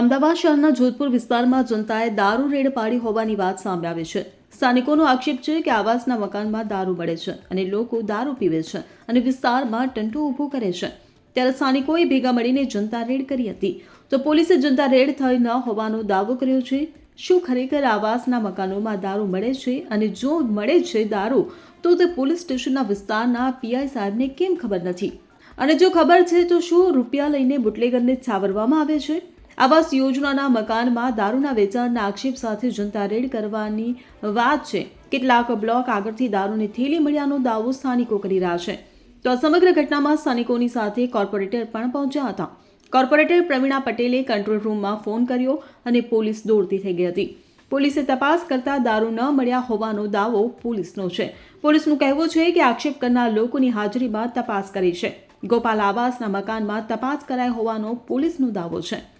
અમદાવાદ શહેરના જોધપુર વિસ્તારમાં જનતાએ દારૂ રેડ પાડી હોવાની વાત સામે છે. સ્થાનિકોનો આક્ષેપ છે કે આવાસના મકાનમાં દારૂ મળે છે અને લોકો દારૂ પીવે છે અને વિસ્તારમાં ટંટુ ઊભો કરે છે. ત્યારે સ્થાનિકોએ ભેગા મળીને જનતા રેડ કરી હતી. તો પોલીસે જનતા રેડ થઈ ન હોવાનો દાવો કર્યો છે. શું ખરેખર આવાસના મકાનોમાં દારૂ મળે છે અને જો મળે છે દારૂ, તો તે પોલીસ સ્ટેશનના વિસ્તારના પીઆઈ સાહેબને કેમ ખબર નથી? અને જો ખબર છે તો શું રૂપિયા લઈને બુટલેગરને છાવરવામાં આવે છે? આવાસ યોજનાના મકાનમાં દારૂના વેચાણના આક્ષેપ સાથે જનતા રેડ કરવાની વાત છે. કેટલાક બ્લોક આગળથી દારૂની થેલી મળ્યાનો દાવો સ્થાનિકો કરી રહ્યા છે. તો આ સમગ્ર ઘટનામાં સ્થાનિકોની સાથે કોર્પોરેટર પણ પહોંચ્યા હતા. કોર્પોરેટર પ્રવીણા પટેલે કંટ્રોલ રૂમમાં ફોન કર્યો અને પોલીસ દોડતી થઈ ગઈ હતી. પોલીસે તપાસ કરતા દારૂ ન મળ્યા હોવાનો દાવો પોલીસનો છે. પોલીસનું કહેવું છે કે આક્ષેપ કરનાર લોકોની હાજરીમાં તપાસ કરી છે. ગોપાલ આવાસના મકાનમાં તપાસ કરાઈ હોવાનો પોલીસનો દાવો છે.